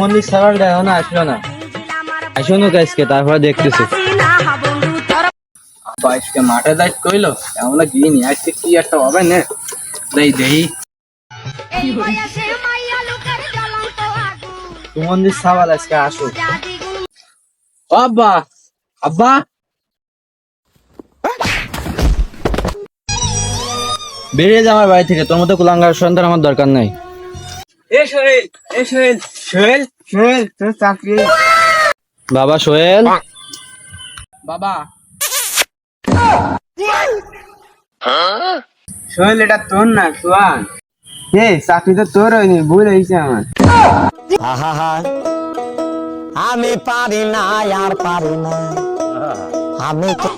মন্দির সাবার দেখো না আসলো না। আসো না আজকে তারপরে দেখতেছি। আজকে মাঠে যাই কইলো আমরা গিয়ে আজকে কি একটা হবে না? দেই দেই। আজকে আসো আব্বা আব্বা। বেরিয়ে যা আমার বাড়ি থেকে তোর মতো কুলাঙ্গার সন্তান আমার দরকার নাই। এ সোহেল এ সোহেল সোহেল সোহেল তোর চাকরি। বাবা সোহেল? বাবা। সোহেল এটা তোর না সোহান? এ চাকরি তো তোর হয়নি ভুল হয়েছে আমার। আহা আমি পারি না আর পারি না। আমি তো